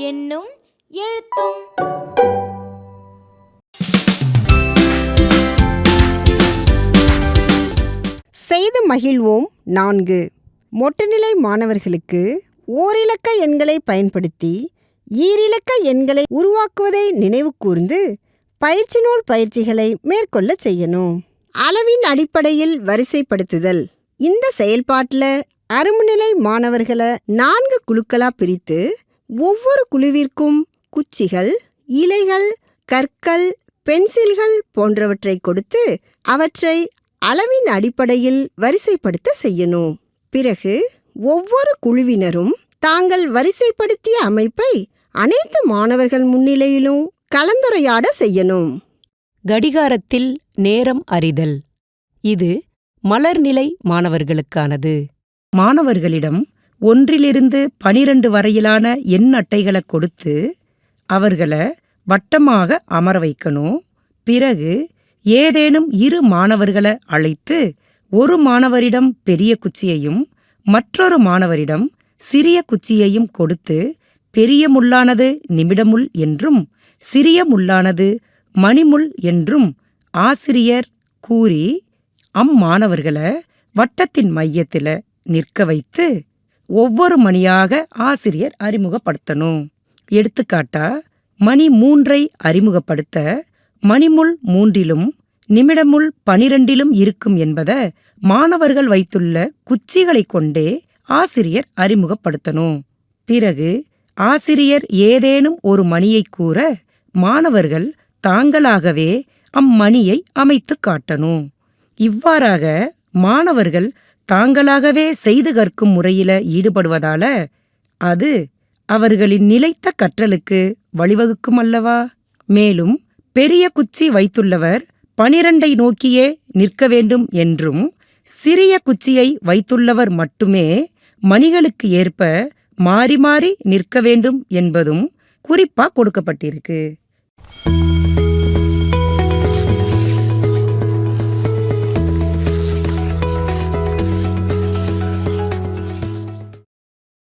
என்னும் எழுத்தும். செய்து மகிழ்வோம் நான்கு. மொட்டநிலை மாணவர்களுக்கு ஓரிலக்க எண்களை பயன்படுத்தி ஈரிலக்க எண்களை உருவாக்குவதை நினைவு கூர்ந்து பயிற்சி நூல் பயிற்சிகளை மேற்கொள்ள செய்யணும். அளவின் அடிப்படையில் வரிசைப்படுத்துதல். இந்த செயல்பாட்டில் அருமுநிலை மாணவர்களை நான்கு குழுக்களா பிரித்து ஒவ்வொரு குழுவிற்கும் குச்சிகள் இலைகள் கற்கள் பென்சில்கள் போன்றவற்றை கொடுத்து அவற்றை அளவின் அடிப்படையில் வரிசைப்படுத்த செய்யணும். பிறகு ஒவ்வொரு குழுவினரும் தாங்கள் வரிசைப்படுத்திய அமைப்பை அனைத்து மாணவர்கள் முன்னிலையிலும் கலந்துரையாட செய்யணும். கடிகாரத்தில் நேரம் அறிதல். இது மலர்நிலை மாணவர்களுக்கானது. மாணவர்களிடம் ஒன்றிலிருந்து பனிரண்டு வரையிலான எண் அட்டைகளை கொடுத்து அவர்களை வட்டமாக அமர வைக்கணும். பிறகு ஏதேனும் இரு மாணவர்களை அழைத்து ஒரு மாணவரிடம் பெரிய குச்சியையும் மற்றொரு மாணவரிடம் சிறிய குச்சியையும் கொடுத்து பெரிய முள்ளானது நிமிடமுள் என்றும் சிறிய முள்ளானது மணிமுள் என்றும் ஆசிரியர் கூறி அம்மாணவர்களை வட்டத்தின் மையத்தில் நிற்க வைத்து ஒவ்வொரு மணியாக ஆசிரியர் அறிமுகப்படுத்தணும். எடுத்துக்காட்டா மணி மூன்றை அறிமுகப்படுத்த மணிமுள் மூன்றிலும் நிமிடமுள் பனிரெண்டிலும் இருக்கும் என்பத மாணவர்கள் வைத்துள்ள குச்சிகளைக் கொண்டே ஆசிரியர் அறிமுகப்படுத்தணும். பிறகு ஆசிரியர் ஏதேனும் ஒரு மணியைக் கூற மாணவர்கள் தாங்களாகவே அம்மணியை அமைத்துக் காட்டணும். இவ்வாறாக மாணவர்கள் தாங்களாகவே செய்து கற்கும் முறையில ஈடுபடுவதால அது அவர்களின் நிலைத்த கற்றலுக்கு வழிவகுக்கும் அல்லவா? மேலும் பெரிய குச்சி வைத்துள்ளவர் பனிரெண்டை நோக்கியே நிற்க வேண்டும் என்றும் சிறிய குச்சியை வைத்துள்ளவர் மட்டுமே மணிகளுக்கு ஏற்ப மாறி மாறி நிற்க வேண்டும் என்பதும் குறிப்பாக கொடுக்கப்பட்டிருக்கு.